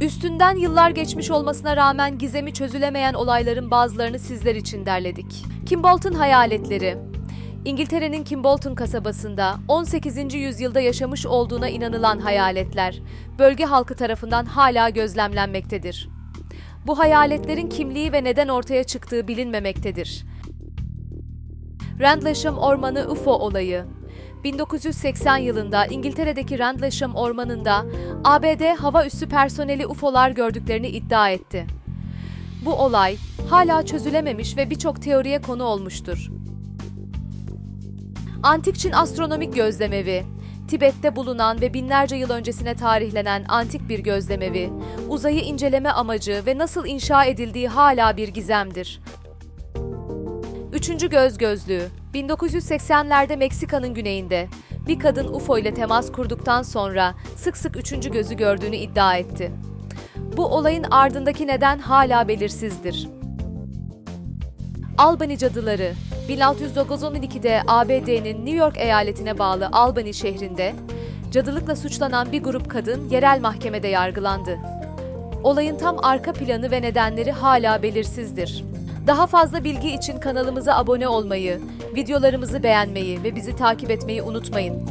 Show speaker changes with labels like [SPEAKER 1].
[SPEAKER 1] Üstünden yıllar geçmiş olmasına rağmen gizemi çözülemeyen olayların bazılarını sizler için derledik. Kim Bolton hayaletleri İngiltere'nin Kimbolton kasabasında 18. yüzyılda yaşamış olduğuna inanılan hayaletler, bölge halkı tarafından hala gözlemlenmektedir. Bu hayaletlerin kimliği ve neden ortaya çıktığı bilinmemektedir. Rendlesham Ormanı UFO olayı 1980 yılında İngiltere'deki Rendlesham Ormanı'nda ABD hava üssü personeli UFO'lar gördüklerini iddia etti. Bu olay hala çözülememiş ve birçok teoriye konu olmuştur. Antik Çin Astronomik Gözlemevi Tibet'te bulunan ve binlerce yıl öncesine tarihlenen antik bir gözlemevi, uzayı inceleme amacı ve nasıl inşa edildiği hala bir gizemdir. Üçüncü göz gözlüğü 1980'lerde Meksika'nın güneyinde bir kadın UFO ile temas kurduktan sonra sık sık üçüncü gözü gördüğünü iddia etti. Bu olayın ardındaki neden hala belirsizdir. Albany cadıları 1692'de ABD'nin New York eyaletine bağlı Albany şehrinde cadılıkla suçlanan bir grup kadın yerel mahkemede yargılandı. Olayın tam arka planı ve nedenleri hala belirsizdir. Daha fazla bilgi için kanalımıza abone olmayı, videolarımızı beğenmeyi ve bizi takip etmeyi unutmayın.